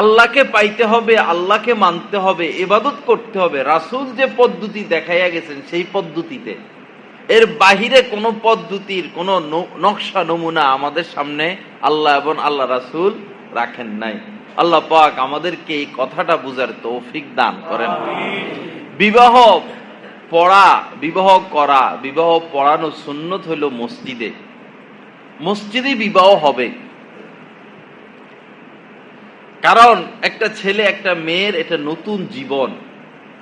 আল্লাহকে পাইতে হবে, আল্লাহকে মানতে হবে, ইবাদত করতে হবে। রাসূল যে পদ্ধতি দেখাইয়া গেছেন সেই পদ্ধতিতে। এর বাহিরে কোনো পদ্ধতির, কোনো নকশা, নমুনা আমাদের সামনে আল্লাহ এবং আল্লাহ রাসূল রাখেন নাই। আল্লাহ পাক আমাদেরকে এই কথাটা বুঝার তৌফিক দান করেন। বিবাহ পড়া, বিবাহ করা, বিবাহ পড়ানো সুন্নত হইল মসজিদে। মসজিদে বিবাহ হবে। কারণ একটা ছেলে, একটা মেয়ের এটা নতুন জীবন।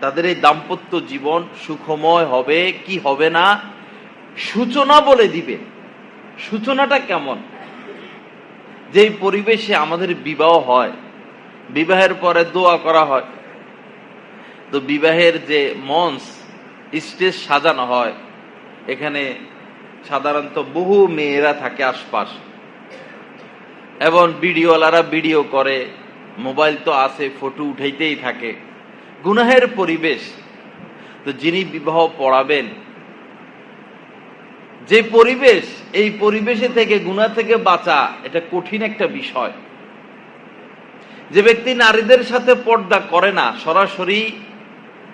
তাদের এই দাম্পত্য জীবন সুখময় হবে কি হবে না, সূচনা বলে দিবে। সূচনাটা কেমন? যেই পরিবেশে আমাদের বিবাহ হয়, বিবাহের পরে দোয়া করা হয়। তো বিবাহের যে মঞ্চ, স্টেজ সাজানো হয়, এখানে সাধারণত বহু মেয়েরা থাকে আশপাশ। এবং ভিডিওওয়ালারা ভিডিও করে মোবাইল তো আছে, ফটো উঠাইতেই থাকে। গুনাহের পরিবেশ। তো যিনি বিবাহ পড়াবেন, যে পরিবেশ, এই পরিবেশে থেকে গুণা থেকে বাঁচা, এটা কঠিন একটা বিষয়। যে ব্যক্তি নারীদের সাথে পর্দা করে না, সরাসরি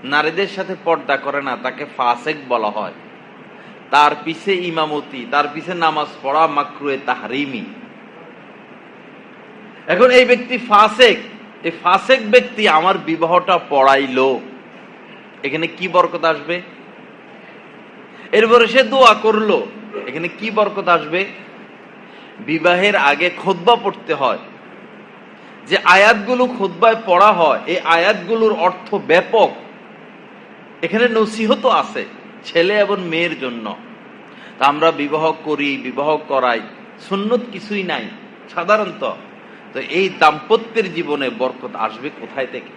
নারীদের সাথে পর্দা করে না, তাকে ফাসেক বলা হয়। তার পিছে ইমামতি, তার পিছে নামাজ পড়া, মাকরুয়ে তাহারিমি। এখন এই ব্যক্তি ফাসেক। এই ফাসেক ব্যক্তি আমার বিবাহটা পড়াইলো। এখানে কি বরকত আসবে? এরপরে সে দোয়া করল। এখানে কি বরকত আসবে? বিবাহের আগে খোদবা পড়তে হয়। যে আয়াতগুলো খোদবায় পড়া হয়, এই আয়াতগুলোর অর্থ ব্যাপক। এখানে নসিহত আছে, ছেলে এবং মেয়ের জন্য। তা আমরা বিবাহ করি, বিবাহ করাই। সুন্নত কিছুই নাই, সাধারণত। তো এই দাম্পত্যের জীবনে বরকত আসবে কোথায় থেকে?